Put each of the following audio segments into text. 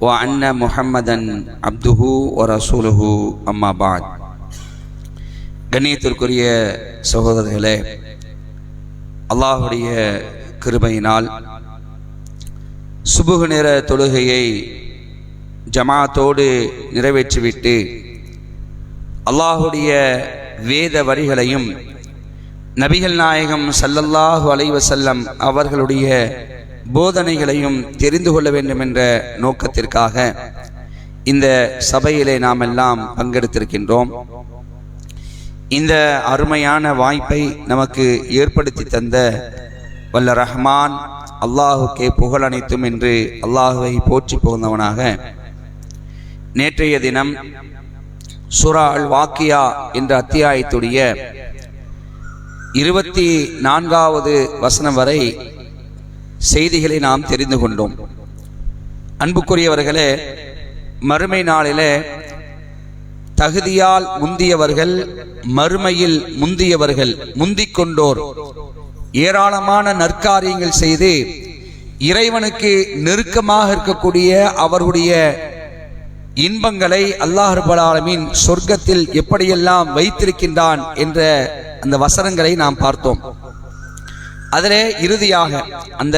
وان محمدا عبده ورسوله اما بعد கண்ணியத்திற்குரிய சகோதரர்களே அல்லாஹுடைய கிருபையினால் சுபுக நேர தொழுகையை ஜமாத்தோடு நிறைவேற்றிவிட்டு அல்லாஹுடைய வேத வரிகளையும் நபிகள் நாயகம் சல்லல்லாஹு அலைவசல்லம் அவர்களுடைய போதனைகளையும் தெரிந்து கொள்ள வேண்டும் என்ற நோக்கத்திற்காக இந்த சபையிலே நாம் எல்லாம் பங்கெடுத்திருக்கின்றோம். இந்த அருமையான வாய்ப்பை நமக்கு ஏற்படுத்தி தந்த வல்ல ரஹ்மான் அல்லாஹுக்கே புகழ் அனைத்தும் என்று அல்லாஹுவை போற்றி புகழ்ந்தவனாக. நேற்றைய தினம் சுரா அல் வாக்கியா என்ற அத்தியாயத்துடைய இருபத்தி நான்காவது வசனம் வரை செய்திகளை நாம் தெரிந்து கொண்டோம். அன்புக்குரியவர்களே மறுமை நாளிலே தகுதியால் முந்தியவர்கள் மறுமையில் முந்தியவர்கள் முந்திக் கொண்டோர் ஏராளமான நற்காரியங்கள் செய்து இறைவனுக்கு நெருக்கமாக இருக்கக்கூடிய அவர்களுடைய இன்பங்களை அல்லாஹ் ரபுல் சொர்க்கத்தில் எப்படியெல்லாம் வைத்திருக்கின்றான் என்ற அந்த வசனங்களை நாம் பார்த்தோம். அதிலே இறுதியாக அந்த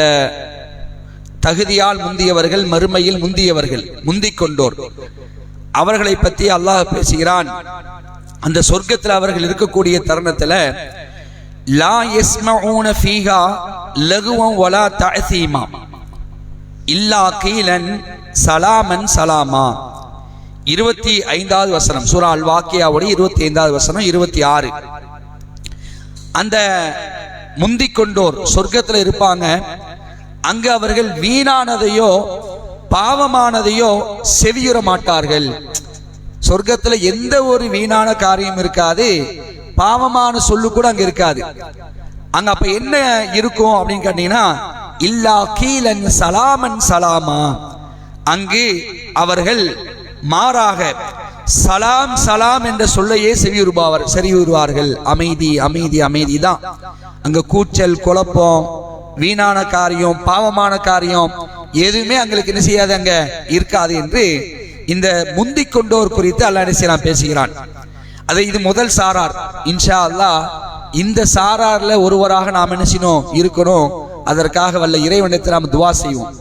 தகுதியால் முந்தியவர்கள் மறுமையில் முந்தியவர்கள் முந்திக் கொண்டோர் அவர்களை பற்றி அல்லாஹ் பேசுகிறான். அந்த சொர்க்கத்தில் அவர்கள் இருக்கக்கூடிய தருணத்தில் லா யஸ்மஊன ஃபீஹா லகுவம் வலா தசீமா இல்லா கீலன் சலாமன் சலாமா. இருபத்தி ஐந்தாவது வசனம் சூரா அல் வாக்கியாவுடைய இருபத்தி ஐந்தாவது வசனம் இருபத்தி ஆறு. அந்த முந்திக் கொண்டோர் சொர்க்கத்தில் இருப்பாங்க. அங்கு அவர்கள் வீணானதையோ பாவமானதையோ செவியுற மாட்டார்கள். சொர்க்கத்தில் எந்த ஒரு வீணான காரியம் இருக்காது. பாவமான சொல்லு கூட அங்க இருக்காது. அங்க அப்ப என்ன இருக்கும் அப்படின்னு கேட்டீங்கன்னா இல்லா கீலன் சலாமன் சலாமா. அங்கு அவர்கள் மாறாக சலாம் சலாம் என்ற சொல்லையே செவியுறுபாவர் செவியுறுவார்கள். அமைதி அமைதி அமைதி தான். அங்க கூச்சல் குழப்பம் வீணான காரியம் பாவமான காரியம் எதுவுமே அங்களுக்கு என்ன செய்யாது அங்க? இருக்காது என்று இந்த முந்திக் கொண்டோர் குறித்து அல்லா என்ன செய்யலாம் பேசுகிறான். அதை இது முதல் சாரார். இன்ஷா அல்லாஹ் இந்த சாரார்ல ஒருவராக நாம் என்ன செய்யணும்? இருக்கணும். அதற்காக வல்ல இறைவனத்தை நாம் துவா செய்வோம்.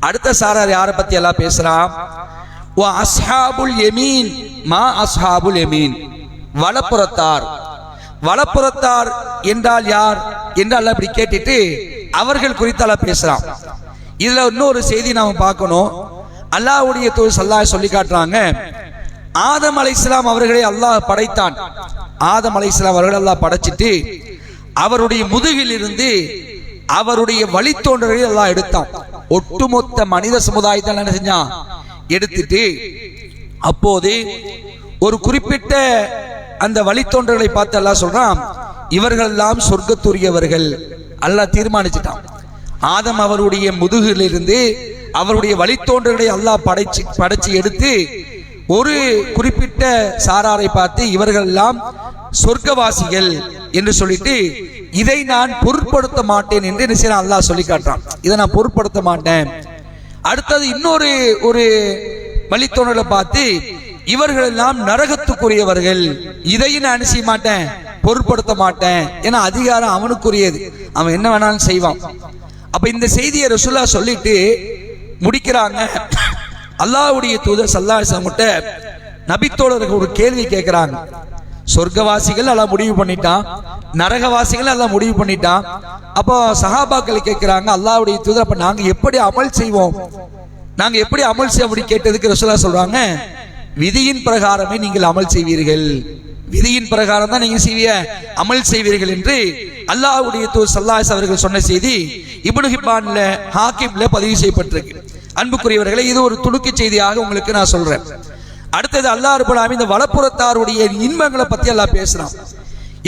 அடுத்த சாரார் யாரை பத்தி எல்லாம் பேசுறான்? அஸ்ஹாபுல் எமீன் மா அஸ்ஹாபுல் எமீன் வலப்புறத்தார். வலப்புறத்தார் என்றால் யார் என்றால் அப்படி கேட்டுட்டு அவர்கள் குறித்து அல்ல பேசுறான். இதுல இன்னொரு செய்தி நாம பார்க்கணும். அல்லாஹ்வுடைய தூள் சல்லா சொல்லி காட்டுறாங்க. ஆதம் அலை இஸ்லாம் அவர்களை அல்லாஹ் படைத்தான். ஆதம் அலை இஸ்லாம் அவர்கள் அல்லாஹ் படைச்சிட்டு அவருடைய முதுகில் இருந்து அவருடைய வழித்தோன்றலை எல்லாம் எடுத்தான். ஒட்டுமொத்த மனித சமுதாயத்தை என்ன செஞ்சான்? எடுத்துட்டு அப்போது ஒரு குறிப்பிட்ட அந்த வழித்தோன்றர்களை பார்த்து எல்லாம் சொல்றான் இவர்கள் எல்லாம் சொர்க்கத்துரியவர்கள். அல்லாஹ் தீர்மானிச்சிட்டான். ஆதம் அவருடைய முதுகிலிருந்து அவருடைய வழித்தோன்றர்களை அல்லாஹ் படைச்சு படைச்சு எடுத்து ஒரு குறிப்பிட்ட சாராரை பார்த்து இவர்கள் எல்லாம் சொர்க்கவாசிகள் என்று சொல்லிட்டு இதை நான் பொருட்படுத்த மாட்டேன் என்று என்ன அல்லாஹ் சொல்லி காட்டுறான். இதை நான் பொருட்படுத்த மாட்டேன். அடுத்தது இன்னொரு ஒரு வழித்தோன்றலை பார்த்து இவர்கள் எல்லாம் நரகத்துக்குரியவர்கள். இதையும் நான் செய்ய மாட்டேன்? பொருட்படுத்த மாட்டேன். ஏன்னா அதிகாரம் அவனுக்குரியது. அவன் என்ன வேணாலும் செய்வான். அப்ப இந்த செய்தியை ரசுல்லா சொல்லிட்டு முடிக்கிறாங்க. அல்லாவுடைய தூதர் சல்லாசங்கிட்ட நபித்தோழர்கள் ஒரு கேள்வி கேட்கிறாங்க. சொர்க்கவாசிகள் எல்லாம் முடிவு பண்ணிட்டான். நரகவாசிகள் எல்லாம் முடிவு பண்ணிட்டான். அப்போ சஹாபாக்கள் கேட்கிறாங்க அல்லாவுடைய தூதர் அப்ப நாங்க எப்படி அமல் செய்வோம்? நாங்க எப்படி அமல் செய்ய அப்படி கேட்டதுக்கு ரசுல்லா சொல்றாங்க விதியின் பிரகாரமே நீங்கள் அமல் செய்வீர்கள். விதியின் பிரகாரம் தான் நீங்க செய்விய அமல் செய்வீர்கள் என்று அல்லாஹ்வுடைய தூர் சல்லாஸ் அவர்கள் சொன்ன செய்தி இப்னு ஹிப்பான்ல ஹாக்கிம்ல பதிவு செய்யப்பட்டிருக்கு. அன்புக்குரியவர்களை இது ஒரு துணுக்கு செய்தியாக உங்களுக்கு நான் சொல்றேன். அடுத்தது அல்லாஹ் ரபுல் இந்த வலப்புறத்தாருடைய இன்பங்களை பத்தி எல்லாம் பேசுறான்.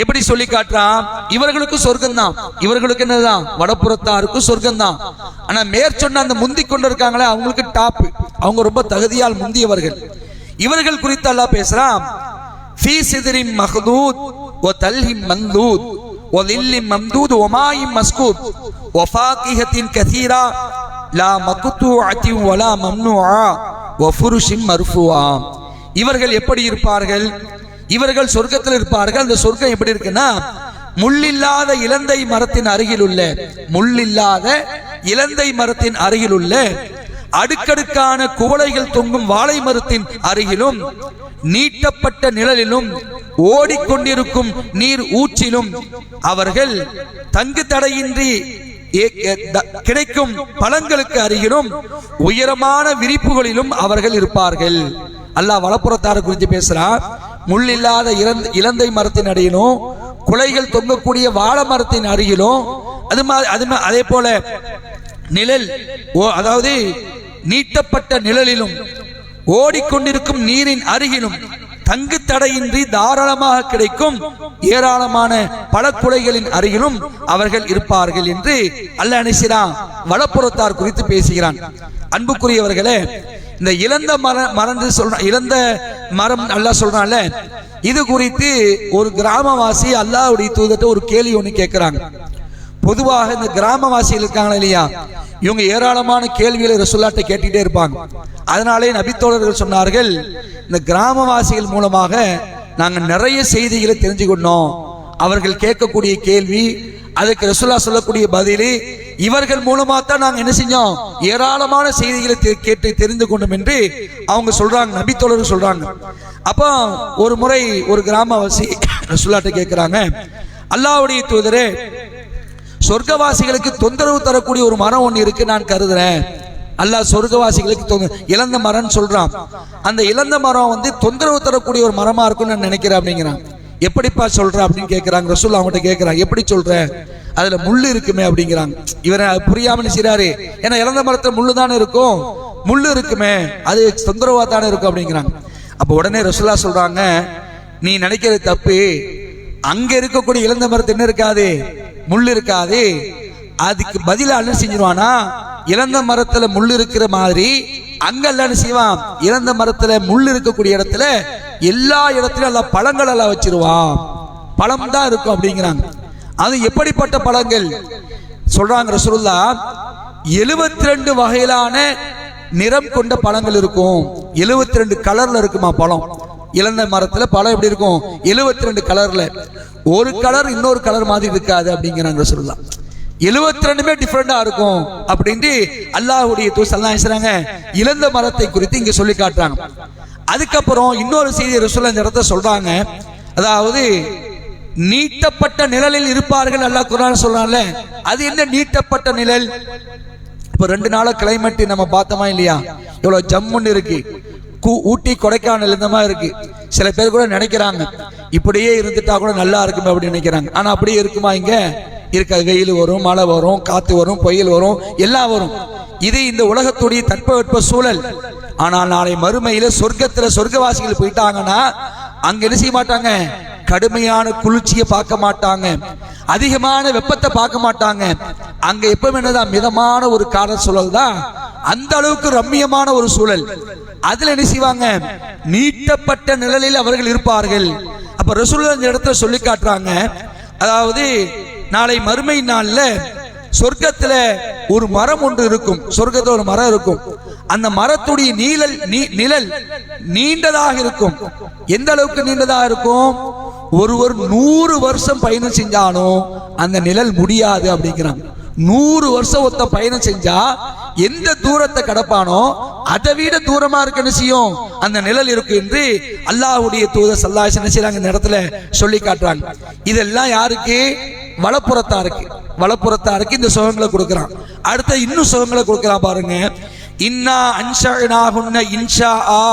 எப்படி சொல்லி காட்டுறான்? இவர்களுக்கு சொர்க்கம் தான் இவர்களுக்கு என்னதான் வடப்புறத்தாருக்கு சொர்க்கம் தான் ஆனா மேற்சொன்ன அந்த முந்தி கொண்டு இருக்காங்களே அவங்களுக்கு டாப் அவங்க ரொம்ப தகுதியால் முந்தியவர்கள். இவர்கள் குறித்து அல்லாஹ் பேசுறான். ஃபீ சிதரின் மஹ்தூத் ஓ தல்ஹிம் மந்தூத் ஓ லில்லிம் மம்தூத் ஒமாயிம் மஸ்கூத் ஒ ஃபாகிஹத்தின் கதீரா லா மக்குத்தூஅத்தி வலா மம்னூஆ ஒ ஃபுருஷின் மர்ஃபூஆ. இவர்கள் எப்படி இருப்பார்கள்? இவர்கள் சொர்க்கத்தில் இருப்பார்கள். அந்த சொர்க்கம் எப்படி இருக்குன்னா முள்ளில்லாத இலந்தை மரத்தின் அருகில் உள்ள முள்ளில்லாத இலந்தை மரத்தின் அருகில் உள்ள அடுக்கடுக்கான குவளைகள் தொங்கும் வாழை மரத்தின் அருகிலும் நீட்டப்பட்ட நிழலிலும் ஓடிக்கொண்டிருக்கும் நீர் ஊற்றிலும் அவர்கள் தங்கு தடையின்றி த- கிடைக்கும் பழங்களுக்கு அருகிலும் உயரமான விரிப்புகளிலும் அவர்கள் இருப்பார்கள். அல்லாஹ் வளப்புறத்தார குறித்து பேசுறான். முள் இல்லாத இலந்தை மரத்தின் அடியிலும் குலைகள் தொங்கக்கூடிய வாழை மரத்தின் அருகிலும் அது மாதிரி அது மா- அதே போல நிழல் ஓ அதாவது நீட்டப்பட்ட நிழலிலும் ஓடிக்கொண்டிருக்கும் நீரின் அருகிலும் தங்கு தடையின்றி தாராளமாக கிடைக்கும் ஏராளமான பல குலைகளின் அருகிலும் அவர்கள் இருப்பார்கள் என்று அல்ல நினைக்கிறான் வளப்புறத்தார் குறித்து பேசுகிறான். அன்புக்குரியவர்களே இந்த இழந்த மர மறந்து சொல்ற இழந்த மரம் நல்லா சொல்றான்ல? இது குறித்து ஒரு கிராமவாசி அல்லாவுடைய தூதத்தை ஒரு கேள்வி ஒன்று கேட்கிறாங்க பொதுவாக இந்த கிராமவாசிகள் இருக்காங்களா இல்லையா? இவங்க ஏராளமான கேள்விகளை ரசுல்லாட்டை கேட்டுட்டே இருப்பாங்க. அதனாலே நபித்தோழர்கள் சொன்னார்கள் இந்த கிராமவாசிகள் மூலமாக நாங்கள் நிறைய செய்திகளை தெரிஞ்சுக்கொண்டோம். அவர்கள் கேட்கக்கூடிய கேள்வி அதுக்கு ரசுல்லா சொல்லக்கூடிய பதிலு இவர்கள் மூலமா தான் நாங்கள் என்ன செஞ்சோம்? ஏராளமான செய்திகளை தெ- கேட்டு தெரிந்து கொண்டோம் என்று அவங்க சொல்றாங்க நபித்தோழர்கள் சொல்றாங்க. அப்போ ஒரு முறை ஒரு கிராமவாசி ரசுல்லாட்டை கேட்கிறாங்க அல்லாவுடைய தூதரே சொர்க்கவாசிகளுக்கு தொந்தரவு தரக்கூடிய ஒரு மரம் ஒன்று இருக்கு நான் கருதுறேன். அல்லாஹ் சொர்க்கவாசிகளுக்கு இழந்த மரம்னு சொல்றான். அந்த இழந்த மரம் வந்து தொந்தரவு தரக்கூடிய ஒரு மரமா இருக்கும்னு நான் நினைக்கிறேன் அப்படிங்கிறான். எப்படிப்பா சொல்ற அப்படின்னு கேட்கிறாங்க ரசூல் அவங்ககிட்ட கேட்கிறாங்க எப்படி சொல்ற? அதுல முள்ளு இருக்குமே அப்படிங்கிறாங்க. இவரை புரியாம செய்றாரு? ஏன்னா இழந்த மரத்துல முள்ளு தானே இருக்கும். முள்ளு இருக்குமே அது தொந்தரவா தானே இருக்கும் அப்படிங்கிறாங்க. அப்ப உடனே ரசூல்லா சொல்றாங்க நீ நினைக்கிறது தப்பு. அங்க இருக்கக்கூடிய இழந்த மரத்து என்ன இருக்காது? முள் இருக்காது அதுக்கு பதிலாக என்ன செஞ்சிருவானா இறந்த மரத்துல முள் இருக்கிற மாதிரி அங்க என்ன செய்வான்? இறந்த மரத்துல முள் இருக்கக்கூடிய இடத்துல எல்லா இடத்துலயும் எல்லாம் பழங்கள் எல்லாம் வச்சிருவான். பழம் தான் இருக்கும் அப்படிங்கிறாங்க. அது எப்படிப்பட்ட பழங்கள்? சொல்றாங்க ரசூல்லா எழுபத்தி ரெண்டு வகையிலான நிறம் கொண்ட பழங்கள் இருக்கும். எழுபத்தி ரெண்டு கலர்ல இருக்குமா பழம்? இழந்த மரத்தில் பழம் எப்படி இருக்கும்? எழுபத்தி ரெண்டு கலரில் ஒரு கலர் இன்னொரு கலர் மாதிரி இருக்காது அப்படிங்கிறாங்க சொல்லலாம். எழுபத்தி ரெண்டுமே டிஃப்ரெண்டாக இருக்கும் அப்படின்ட்டு அல்லாஹ்வுடைய தூசல்லாம் அல்லாஹ் இழந்த மரத்தை குறித்து இங்கே சொல்லி காட்டுறாங்க. அதுக்கப்புறம் இன்னொரு செய்தி ரசூல் அந்த இடத்த சொல்கிறாங்க அதாவது நீட்டப்பட்ட நிழலில் இருப்பார்கள் அல்லாஹ் குரான் சொல்கிறாங்கல்ல அது என்ன நீட்டப்பட்ட நிழல்? இப்போ ரெண்டு நாளாக கிளைமேட் நம்ம பார்த்தோமா இல்லையா? இவ்வளோ ஜம்முன்னு இருக்கு. ஊட்டி கொடைக்கானல் இந்த மாதிரி இருக்கு. சில பேர் கூட நினைக்கிறாங்க. இப்படியே இருந்துட்டா கூட நல்லா இருக்குமே அப்படின்னு நினைக்கிறாங்க. ஆனா அப்படியே இருக்குமா இங்க? இருக்காது. வெயில் வரும் மழை வரும் காத்து வரும் புயல் வரும் எல்லாம் வரும். இது இந்த உலகத்துடைய தட்பவெட்ப சூழல். ஆனால் நாளை மறுமையில சொர்க்கத்துல சொர்க்கவாசிகள் போயிட்டாங்கன்னா அங்க என்ன செய்ய மாட்டாங்க? கடுமையான குளிர்ச்சியை பார்க்க மாட்டாங்க. அதிகமான வெப்பத்தை பார்க்க மாட்டாங்க. அங்க எப்பவும் என்னதான் மிதமான ஒரு கால சூழல் தான் அந்த அளவுக்கு ரம்மியமான ஒரு சூழல். அதுல என்ன செய்வாங்க? நீட்டப்பட்ட நிழலில் அவர்கள் இருப்பார்கள். அப்ப ரசூலுல்லாஹ் இந்த இடத்துல சொல்லி காட்டுறாங்க. அதாவது நாளை மறுமை நாள்ல சொர்க்கத்துல ஒரு மரம் ஒன்று இருக்கும். சொர்க்கத்துல ஒரு மரம் இருக்கும். அந்த மரத்துடைய நீழல் நீ- நிழல் நீண்டதாக இருக்கும். எந்த அளவுக்கு நீண்டதாக இருக்கும்? ஒருவர் நூறு வருஷம் பயணம் செஞ்சாலும் அந்த நிழல் முடியாது அப்படிங்கிறாங்க. நூறு வருஷம் ஒருத்த பயணம் செஞ்சா எந்த தூரத்தை கடப்பானோ அதை விட தூரமா இருக்கணும் செய்யும்? அந்த நிழல் இருக்கு என்று அல்லாஹ்வுடைய தூதர் சல்லாஹ் என்ன செய்றாங்க இந்த இடத்துல சொல்லி காட்டுறாங்க. இதெல்லாம் யாருக்கு? வலப்புறத்தாருக்கு. வலப்புறத்தாருக்கு இந்த சுகங்களை கொடுக்குறான். அடுத்த இன்னும் சுகங்களை கொடுக்குறான் பாருங்க. இன்னா அன்ஷனாகுன்ன இன்ஷா ஆ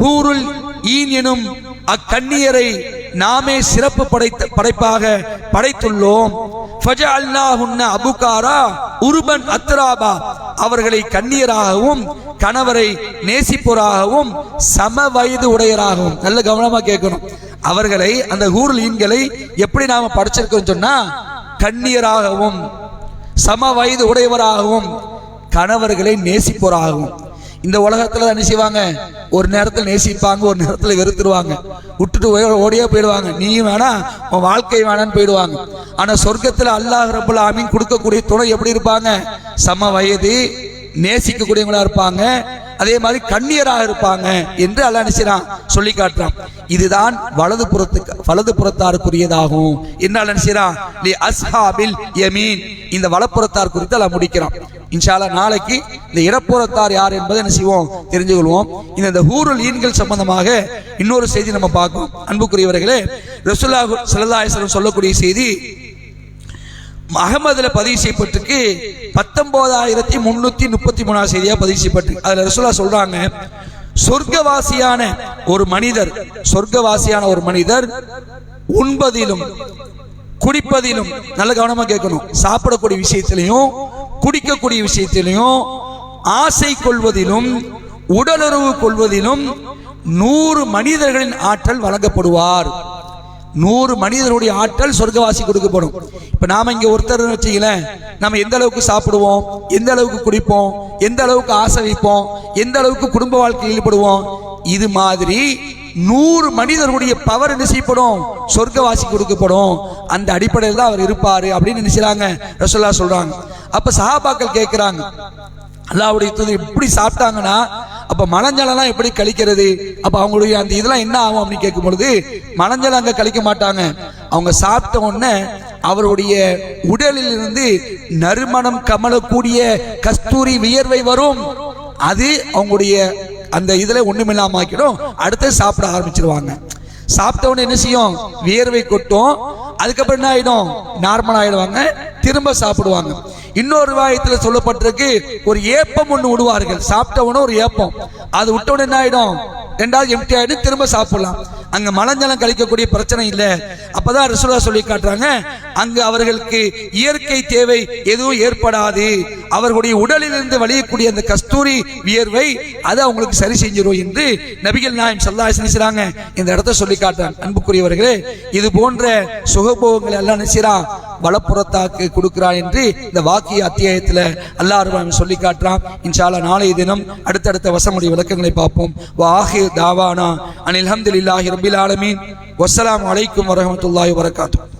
ஹூருல் ஈன் எனும் அக்கண்ணியரை நாமே சிறப்பு படைத்த படைப்பாக படைத்துள்ளோம். அபுகாரா உருபன் அத்ராபா. அவர்களை கண்ணியராகவும் கணவரை நேசிப்போராகவும் சம வயது உடையராகவும். நல்ல கவனமா கேட்கணும். அவர்களை அந்த ஊரில் ஈன்களை எப்படி நாம படைச்சிருக்கோம் சொன்னா கண்ணியராகவும் சம வயது உடையவராகவும் கணவர்களை நேசிப்போராகவும். இந்த உலகத்துல தான் என்ன செய்வாங்க? ஒரு நேரத்தில் நேசிப்பாங்க ஒரு நேரத்தில் வெறுத்துருவாங்க. விட்டுட்டு ஓ- ஓடியே போயிடுவாங்க. நீயும் வேணா உன் வாழ்க்கை வேணான்னு போயிடுவாங்க. ஆனா சொர்க்கத்தில் அல்லாஹ் ரபுல் ஆமீன் கொடுக்கக்கூடிய துணை எப்படி இருப்பாங்க? சம வயது நேசிக்கக்கூடியவங்களா இருப்பாங்க. அதே மாதிரி கண்ணியராக இருப்பாங்க என்று அல்ல நினைச்சிறான் சொல்லி காட்டுறான். இதுதான் வலது புறத்துக்கு வலது புறத்தாருக்குரியதாகும். என்ன அல்லாஹ் நினைச்சான் இந்த வலப்புறத்தார் குறித்து அல்ல முடிக்கிறான். இன்ஷாலா நாளைக்கு இந்த இடப்புறத்தார் யார் என்பதை என்ன செய்வோம்? தெரிஞ்சு கொள்வோம் இந்த இந்த ஹூருல் ஈன்கள் சம்பந்தமாக இன்னொரு செய்தி நம்ம பார்க்கும் அன்புக்குரியவர்களே ரசுல்லா ஸல்லல்லாஹு சொல்லக்கூடிய செய்தி அகமதுல பதிவு செய்யப்பட்டிருக்கு. பத்தொன்பதாயிரத்தி முன்னூத்தி முப்பத்தி மூணாவது செய்தியா பதிவு செய்யப்பட்டிருக்கு. அதுல ரசுல்லா சொல்றாங்க சொர்க்கவாசியான ஒரு மனிதர் சொர்க்கவாசியான ஒரு மனிதர் உண்பதிலும் குடிப்பதிலும் நல்ல கவனமா கேட்கணும். சாப்பிடக்கூடிய விஷயத்திலையும் குடிக்கக்கூடிய விஷயத்திலையும் ஆசை கொள்வதிலும் உடலுறவு கொள்வதிலும் நூறு மனிதர்களின் ஆற்றல் வழங்கப்படுவார். நூறு மனிதனுடைய ஆற்றல் சொர்க்கவாசி கொடுக்கப்படும். இப்ப நாம இங்க ஒருத்தர் வச்சுக்கலேன் நம்ம எந்த அளவுக்கு சாப்பிடுவோம் எந்த அளவுக்கு குடிப்போம் எந்த அளவுக்கு ஆசை வைப்போம் எந்த அளவுக்கு குடும்ப வாழ்க்கையில் ஈடுபடுவோம் இது மாதிரி நூறு மனிதர்களுடைய பவர் என்ன செய்யப்படும்? சொர்க்கவாசி கொடுக்கப்படும். அந்த அடிப்படையில் தான் அவர் இருப்பார் அப்படின்னு நினைச்சாங்க ரசோல்லா சொல்றாங்க. அப்ப சஹாபாக்கள் கேட்கிறாங்க அல்லாவுடைய தூதர் எப்படி சாப்பிட்டாங்கன்னா அப்ப மலஞ்சலம்லாம் எப்படி கழிக்கிறது? அப்ப அவங்களுடைய அந்த இதெல்லாம் என்ன ஆகும் அப்படின்னு கேட்கும் பொழுது மலஞ்சலம் அங்க கழிக்க மாட்டாங்க. அவங்க சாப்பிட்ட உடனே அவருடைய உடலில் இருந்து நறுமணம் கமலக்கூடிய கஸ்தூரி வியர்வை வரும். அது அவங்களுடைய அந்த இதில் ஒன்றுமில்லாம ஆக்கிடும். அடுத்து சாப்பிட ஆரம்பிச்சிருவாங்க. சாப்பிட்ட என்ன செய்யும்? வியர்வை கொட்டும். அதுக்கப்புறம் என்ன ஆயிடும்? நார்மல் ஆயிடுவாங்க. திரும்ப சாப்பிடுவாங்க. இன்னொரு வாயத்தில் சொல்லப்பட்டிருக்கு ஒரு ஏப்பம் ஒன்று விடுவார்கள் சாப்பிட்டவனும் ஒரு ஏப்பம். அது விட்ட என்ன ஆயிடும்? ரெண்டாவது எம்டி ஆயிடும். திரும்ப சாப்பிடலாம். அங்க மலஞ்சலம் கழிக்கக்கூடிய பிரச்சனை இல்லை. அப்பதான் ரிசுலா சொல்லி காட்டுறாங்க அங்க அவர்களுக்கு இயற்கை தேவை எதுவும் ஏற்படாது. அவர்களுடைய உடலில் இருந்து வழியக்கூடிய அந்த கஸ்தூரி வியர்வை அதை அவங்களுக்கு சரி செஞ்சிடும் என்று நபிகள் நாயம் சல்லா செய்றாங்க இந்த இடத்த சொல்லி காட்டுறாங்க. அன்புக்குரியவர்களே இது போன்ற சுகபோகங்களை எல்லாம் நினைச்சிடா வலப்புறத்தாக்கு கொடுக்கிறார் என்று இந்த வாக்கிய அத்தியாயத்துல அல்லாஹ் சொல்லி காட்டுறான். இன்ஷால்லா நாளைய தினம் அடுத்தடுத்த வசமுடைய விளக்கங்களை பார்ப்போம். வாஹி தாவானா அனில் அஹமதுல்லாஹி ரபில் ஆலமீன். வசலாம் வலைக்கும் வரமத்துல்லாஹி வரகாத்துஹு